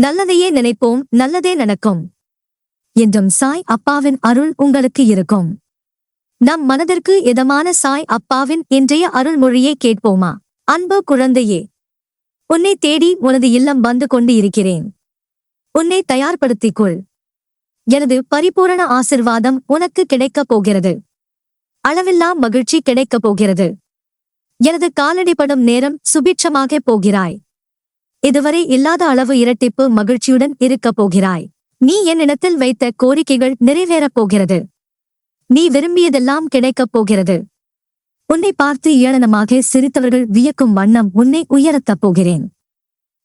நல்லதையே நினைப்போம் நல்லதே நடக்கும். என்றும் சாய் அப்பாவின் அருள் உங்களுக்கு இருக்கும். நம் மனதிற்கு இதமான சாய் அப்பாவின் இன்றைய அருள்மொழியை கேட்போமா? அன்பு குழந்தையே உன்னை தேடி உனது இல்லம் வந்து கொண்டு இருக்கிறேன் உன்னை தயார்படுத்திக்கொள். எனது பரிபூரண ஆசிர்வாதம் உனக்கு கிடைக்கப் போகிறது. அளவில்லா மகிழ்ச்சி கிடைக்கப் போகிறது. எனது காலடிப்படும் நேரம் சுபிட்சமாக போகிறாய். இதுவரை இல்லாத அளவு இரட்டிப்பு மகிழ்ச்சியுடன் இருக்கப் போகிறாய். நீ என்னிடத்தில் வைத்த கோரிக்கைகள் நிறைவேறப் போகிறது. நீ விரும்பியதெல்லாம் கிடைக்கப் போகிறது. உன்னை பார்த்து ஏளனமாக சிரித்தவர்கள் வியக்கும் வண்ணம் உன்னை உயர்த்தப் போகிறேன்.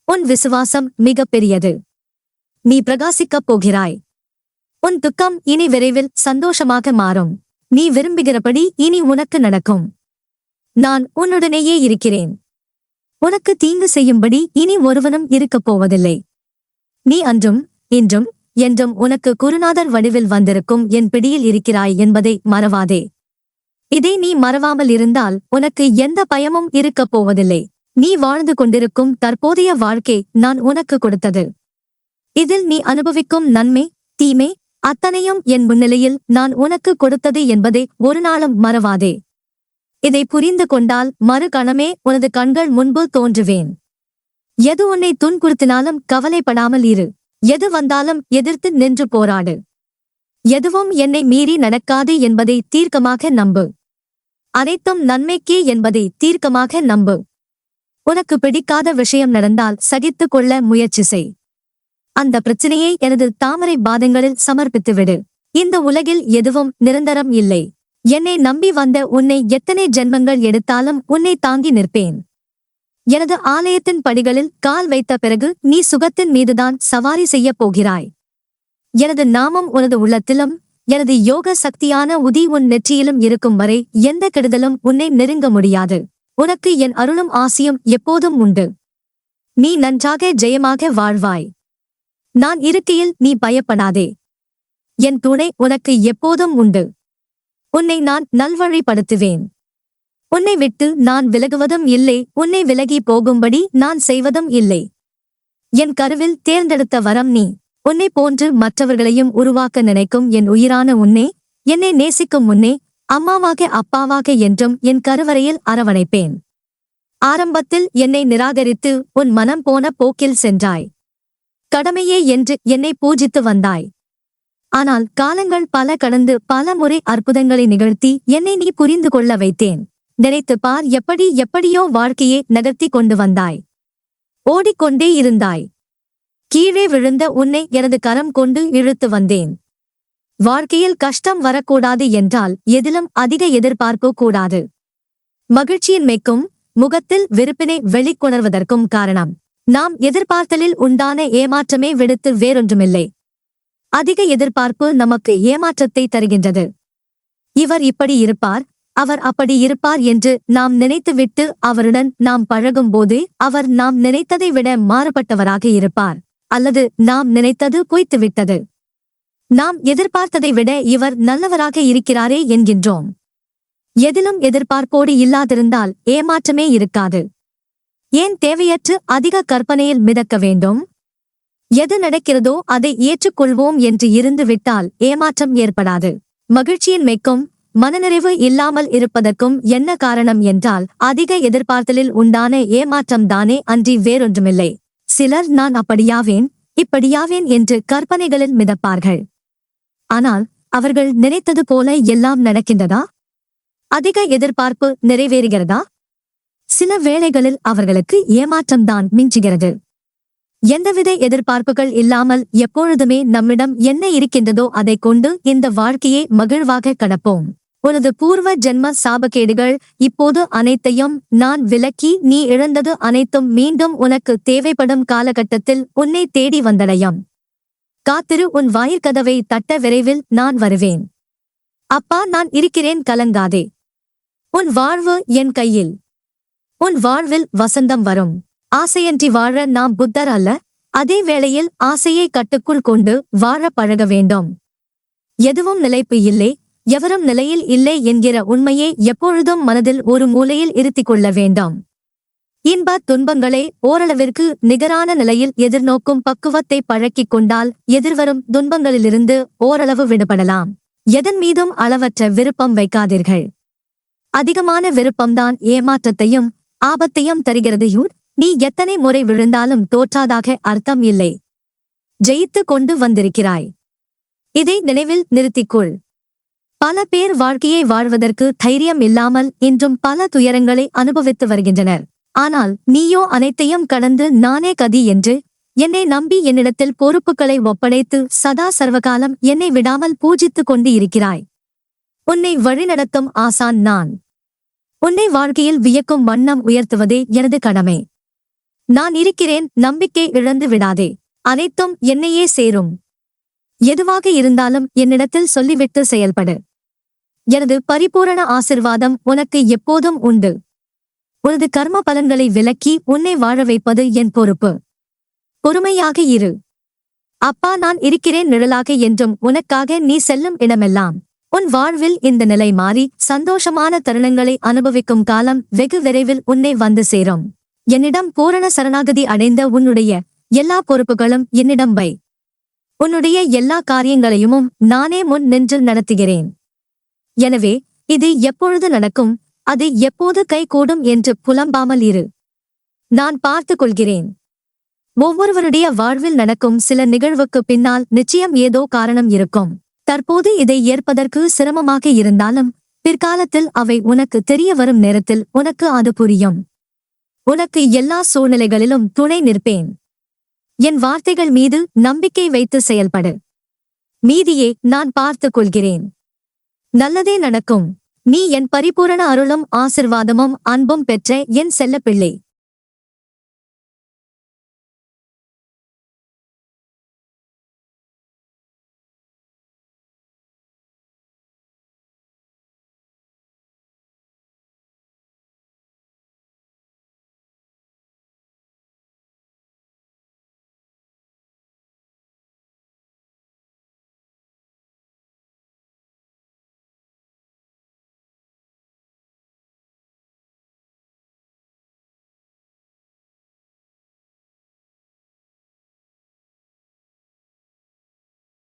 உன் விசுவாசம் மிகப் பெரியது நீ பிரகாசிக்கப் போகிறாய். உன் துக்கம் இனி விரைவில் சந்தோஷமாக மாறும். நீ விரும்புகிறபடி இனி உனக்கு நடக்கும். நான் உன்னுடனேயே இருக்கிறேன். உனக்கு தீங்கு செய்யும்படி இனி ஒருவனும் இருக்கப் போவதில்லை. நீ அன்றும் இன்றும் என்றும் உனக்கு குருநாதர் வடிவில் வந்திருக்கும் என் பிடியில் இருக்கிறாய் என்பதை மறவாதே. இதை நீ மறவாமல் இருந்தால் உனக்கு எந்த பயமும் இருக்கப் போவதில்லை. நீ வாழ்ந்து கொண்டிருக்கும் தற்போதைய வாழ்க்கை நான் உனக்கு கொடுத்தது. இதில் நீ அனுபவிக்கும் நன்மை தீமை அத்தனையும் என் முன்னிலையில் நான் உனக்கு கொடுத்தது என்பதை ஒரு நாளும் மறவாதே. இதை புரிந்து கொண்டால் மறுகணமே உனது கண்கள் முன்பு தோன்றுவேன். எது உன்னை துன்புறுத்தினாலும் கவலைப்படாமல் இரு. எது வந்தாலும் எதிர்த்து நின்று போராடு. எதுவும் என்னை மீறி நடக்காது என்பதை தீர்க்கமாக நம்பு. அனைத்தும் நன்மைக்கே என்பதை தீர்க்கமாக நம்பு. உனக்கு பிடிக்காத விஷயம் நடந்தால் சகித்துக் கொள்ள முயற்சி செய். அந்த பிரச்சனையை எனது தாமரை பாதங்களில் சமர்ப்பித்துவிடு. இந்த உலகில் எதுவும் நிரந்தரம் இல்லை. என்னை நம்பி வந்த உன்னை எத்தனை ஜென்மங்கள் எடுத்தாலும் உன்னை தாங்கி நிற்பேன். எனது ஆலயத்தின் படிகளில் கால் வைத்த பிறகு நீ சுகத்தின் மீதுதான் சவாரி செய்யப் போகிறாய். எனது நாமம் உனது உள்ளத்திலும் எனது யோக சக்தியான உதி உன் நெற்றியிலும் இருக்கும் வரை எந்த கெடுதலும் உன்னை நெருங்க முடியாது. உனக்கு என் அருளும் ஆசியும் எப்போதும் உண்டு. நீ நன்றாக ஜெயமாக வாழ்வாய். நான் இருக்கையில் நீ பயப்படாதே. என் துணை உனக்கு எப்போதும் உண்டு. உன்னை நான் நல்வழிப்படுத்துவேன். உன்னை விட்டு நான் விலகுவதும் இல்லை. உன்னை விலகி போகும்படி நான் செய்வதும் இல்லை. என் கருவில் தேர்ந்தெடுத்த வரம் நீ. உன்னை போன்று மற்றவர்களையும் உருவாக்க நினைக்கும் என் உயிரான உன்னே. என்னை நேசிக்கும் முன்னே அம்மாவாக அப்பாவாக என்றும் என் கருவறையில் அரவணைப்பேன். ஆரம்பத்தில் என்னை நிராகரித்து உன் மனம் போன போக்கில் சென்றாய். கடமையே என்று என்னை பூஜித்து வந்தாய். ஆனால் காலங்கள் பல கடந்து பல முறை அற்புதங்களை நிகழ்த்தி என்னை நீ புரிந்து கொள்ள வைத்தேன். நினைத்துப் பார் எப்படி எப்படியோ வாழ்க்கையை நகர்த்தி கொண்டு வந்தாய். ஓடிக்கொண்டே இருந்தாய். கீழே விழுந்த உன்னை எனது கரம் கொண்டு இழுத்து வந்தேன். வாழ்க்கையில் கஷ்டம் வரக்கூடாது என்றால் எதிலும் அதிக எதிர்பார்ப்பு கூடாது. மகிழ்ச்சியின் மெக்கும் முகத்தில் வெறுப்பினை வெளிக்கொணர்வதற்கும் காரணம். நாம் எதிர்பார்த்தலில் உண்டான ஏமாற்றமே விடுத்து வேறொன்றுமில்லை. அதிக எதிர்பார்ப்பு நமக்கு ஏமாற்றத்தை தருகின்றது. இவர் இப்படி இருப்பார் அவர் அப்படி இருப்பார் என்று நாம் நினைத்துவிட்டு அவருடன் நாம் பழகும்போது அவர் நாம் நினைத்ததை விட மாறுபட்டவராக இருப்பார் அல்லது நாம் நினைத்தது பொய்த்துவிட்டது. நாம் எதிர்பார்த்ததை விட இவர் நல்லவராக இருக்கிறாரே என்கின்றோம். எதிலும் எதிர்பார்ப்போடு இல்லாதிருந்தால் ஏமாற்றமே இருக்காது. ஏன் தேவையற்று அதிக கற்பனையில் மிதக்க வேண்டும்? எது நடக்கிறதோ அதை ஏற்றுக்கொள்வோம் என்று இருந்து விட்டால் ஏமாற்றம் ஏற்படாது. மகிழ்ச்சியின் மெக்கும் மனநிறைவு இல்லாமல் இருப்பதற்கும் என்ன காரணம் என்றால் அதிக எதிர்பார்த்தலில் உண்டான ஏமாற்றம் தானே அன்றி வேறொன்றுமில்லை. சிலர் நான் அப்படியாவேன் இப்படியாவேன் என்று கற்பனைகளில் மிதப்பார்கள். ஆனால் அவர்கள் நினைத்தது போல எல்லாம் நடக்கின்றதா? அதிக எதிர்பார்ப்பு நிறைவேறுகிறதா? சில வேளைகளில் அவர்களுக்கு ஏமாற்றம்தான் மிஞ்சுகிறது. எந்தவித எதிர்பார்ப்புகள் இல்லாமல் எப்பொழுதுமே நம்மிடம் என்ன இருக்கின்றதோ அதைக் கொண்டு இந்த வாழ்க்கையை மகிழ்வாக கடப்போம். உனது பூர்வ ஜென்ம சாபக்கேடுகள் இப்போது அனைத்தையும் நான் விலக்கி நீ இழந்தது அனைத்தும் மீண்டும் உனக்கு தேவைப்படும் காலகட்டத்தில் உன்னை தேடி வந்தடையும். காத்திரு உன் வாயிற்கதவை தட்ட விரைவில் நான் வருவேன். அப்பா நான் இருக்கிறேன் கலங்காதே. உன் வாழ்வு என் கையில். உன் வாழ்வில் வசந்தம் வரும். ஆசையன்றி வாழ நாம் புத்தர் அல்ல. அதே வேளையில் ஆசையை கட்டுக்குள் கொண்டு வாழ பழக வேண்டும். எதுவும் நிலைப்பு இல்லை எவரும் நிலையில் இல்லை என்கிற உண்மையை எப்பொழுதும் மனதில் ஒரு மூலையில் இருத்திக் கொள்ள வேண்டாம். இன்ப துன்பங்களை ஓரளவிற்கு நிகரான நிலையில் எதிர்நோக்கும் பக்குவத்தை பழக்கிக் கொண்டால் எதிர்வரும் துன்பங்களிலிருந்து ஓரளவு விடுபடலாம். எதன் மீதும் அளவற்ற விருப்பம் வைக்காதீர்கள். அதிகமான விருப்பம்தான் ஏமாற்றத்தையும் ஆபத்தையும் தருகிறது யூர் நீ எத்தனை முறை விழுந்தாலும் தோற்றாதாக அர்த்தம் இல்லை. ஜெயித்து கொண்டு வந்திருக்கிறாய். இதை நினைவில் நிறுத்திக்கொள். பல பேர் வாழ்க்கையை வாழ்வதற்கு தைரியம் இல்லாமல் இன்றும் பல துயரங்களை அனுபவித்து வருகின்றனர். ஆனால் நீயோ அனைத்தையும் கடந்து நானே கதி என்று என்னை நம்பி என்னிடத்தில் பொறுப்புகளை ஒப்படைத்து சதா சர்வகாலம் என்னை விடாமல் பூஜித்துக் கொண்டு இருக்கிறாய். உன்னை வழிநடத்தும் ஆசான் நான். உன்னை வாழ்க்கையில் வியக்கும் வண்ணம் உயர்த்துவதே எனது கடமை. நான் இருக்கிறேன் நம்பிக்கை இழந்து விடாதே. அனைத்தும் என்னையே சேரும். எதுவாக இருந்தாலும் என்னிடத்தில் சொல்லிவிட்டு செயல்படு. எனது பரிபூரண ஆசிர்வாதம் உனக்கு எப்போதும் உண்டு. உனது கர்ம பலன்களை விலக்கி உன்னை வாழ வைப்பது என் பொறுப்பு. பொறுமையாக இரு. அப்பா நான் இருக்கிறேன் நிழலாக என்றும் உனக்காக நீ செல்லும் இடமெல்லாம். உன் வாழ்வில் இந்த நிலை மாறி சந்தோஷமான தருணங்களை அனுபவிக்கும் காலம் வெகு விரைவில் உன்னை வந்து சேரும். என்னிடம் பூரண சரணாகதி அடைந்த உன்னுடைய எல்லா பொறுப்புகளும் என்னிடம் வை. உன்னுடைய எல்லா காரியங்களையும் நானே முன் நின்று நடத்துகிறேன். எனவே இது எப்பொழுது நடக்கும்? அது எப்போது கைகூடும் என்று புலம்பாமல் இரு. நான் பார்த்துக் கொள்கிறேன். ஒவ்வொருவருடைய வாழ்வில் நடக்கும் சில நிகழ்வுக்கு பின்னால் நிச்சயம் ஏதோ காரணம் இருக்கும். தற்போது இதை ஏற்பதற்கு சிரமமாக இருந்தாலும் பிற்காலத்தில் அவை உனக்கு தெரிய வரும் நேரத்தில் உனக்கு அது புரியும். உனக்கு எல்லா சூழ்நிலைகளிலும் துணை நிற்பேன். என் வார்த்தைகள் மீது நம்பிக்கை வைத்து செயல்படு. மீதியே நான் பார்த்துக் கொள்கிறேன். நல்லதே நடக்கும். நீ என் பரிபூரண அருளும் ஆசிர்வாதமும் அன்பும் பெற்ற என் செல்லப்பிள்ளை.